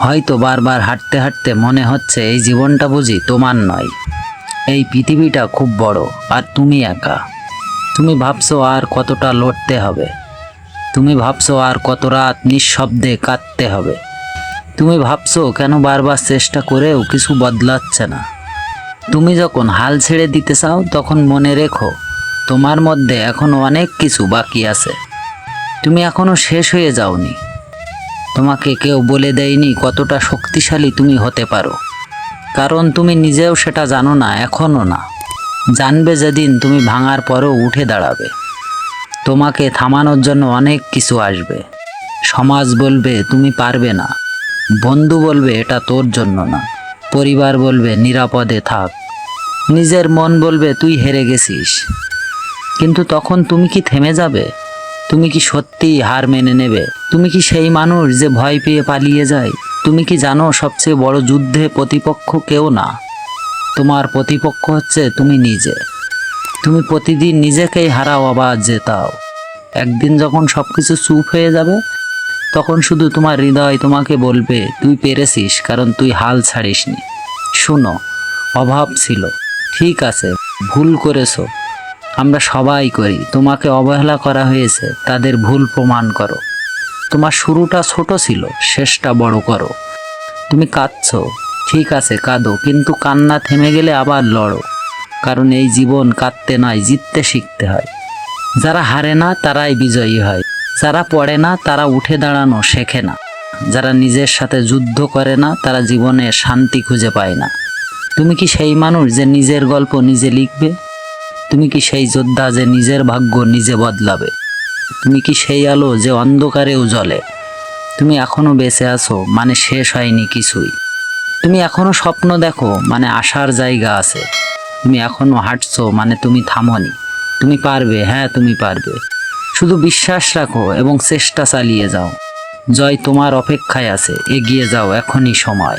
হয়তো বারবার হাঁটতে হাঁটতে মনে হচ্ছে এই জীবনটা বুঝি তোমার নয়। এই পৃথিবীটা খুব বড়, আর তুমি একা। তুমি ভাবছ আর কতটা লড়তে হবে। তুমি ভাবছ আর কত রাত নিঃশব্দে কাঁদতে হবে। তুমি ভাবছ কেন বারবার চেষ্টা করেও কিছু বদলাচ্ছে না। তুমি যখন হাল ছেড়ে দিতে চাও, তখন মনে রেখো, তোমার মধ্যে এখনও অনেক কিছু বাকি আছে। তুমি এখনও শেষ হয়ে যাওনি। তোমাকে কেউ বলে দেয়নি কতটা শক্তিশালী তুমি হতে পারো। কারণ তুমি নিজেও সেটা জানো না, এখনও না। জানবে যেদিন তুমি ভাঙার পরেও উঠে দাঁড়াবে। তোমাকে থামানোর জন্য অনেক কিছু আসবে। সমাজ বলবে, তুমি পারবে না। বন্ধু বলবে, এটা তোর জন্য না। পরিবার বলবে, নিরাপদে থাক। নিজের মন বলবে, তুই হেরে গেছিস। কিন্তু তখন তুমি কি থেমে যাবে? তুমি কি সত্যি হার মেনে নেবে? তুমি কি সেই মানুষ যে ভয় পেয়ে পালিয়ে যায়? তুমি কি জানো সবচেয়ে বড় যুদ্ধে প্রতিপক্ষ কেউ না? তোমার প্রতিপক্ষ হচ্ছে তুমি নিজে। তুমি প্রতিদিন নিজেকেই হারাও আবার জেতাও। একদিন যখন সব কিছু চুপ হয়ে যাবে, তখন শুধু তোমার হৃদয় তোমাকে বলবে, তুই পেরেছিস, কারণ তুই হাল ছাড়িসনি। শুনো, অভাব ছিল। ঠিক আছে, ভুল করেছ। আমরা সবাই করি। তোমাকে অবহেলা করা হয়েছে, তাদের ভুল প্রমাণ করো। তোমার শুরুটা ছোট ছিল, শেষটা বড় করো। তুমি কাঁদছো, ঠিক আছে, কাঁদো, কিন্তু কান্না থেমে গেলে আবার লড়ো। কারণ এই জীবন কাঁদতে নয়, জিততে শিখতে হয়। যারা হারে না, তারাই বিজয়ী হয়। যারা পড়ে না, তারা উঠে দাঁড়ানো শেখে না। যারা নিজের সাথে যুদ্ধ করে না, তারা জীবনে শান্তি খুঁজে পায় না। তুমি কি সেই মানুষ যে নিজের গল্প নিজে লিখবে? তুমি কি সেই যোদ্ধা যে নিজের ভাগ্য নিজে বদলাবে? তুমি কি সেই আলো যে অন্ধকারেও জ্বলে? তুমি এখনও বেঁচে আছো মানে শেষ হয়নি কিছুই। তুমি এখনও স্বপ্ন দেখো মানে আসার জায়গা আছে। তুমি এখনও হাঁটছো মানে তুমি থামনি। তুমি পারবে হ্যাঁ তুমি পারবে। শুধু বিশ্বাস রাখো এবং চেষ্টা চালিয়ে যাও। জয় তোমার অপেক্ষায় আছে, এগিয়ে যাও, এখনই সময়।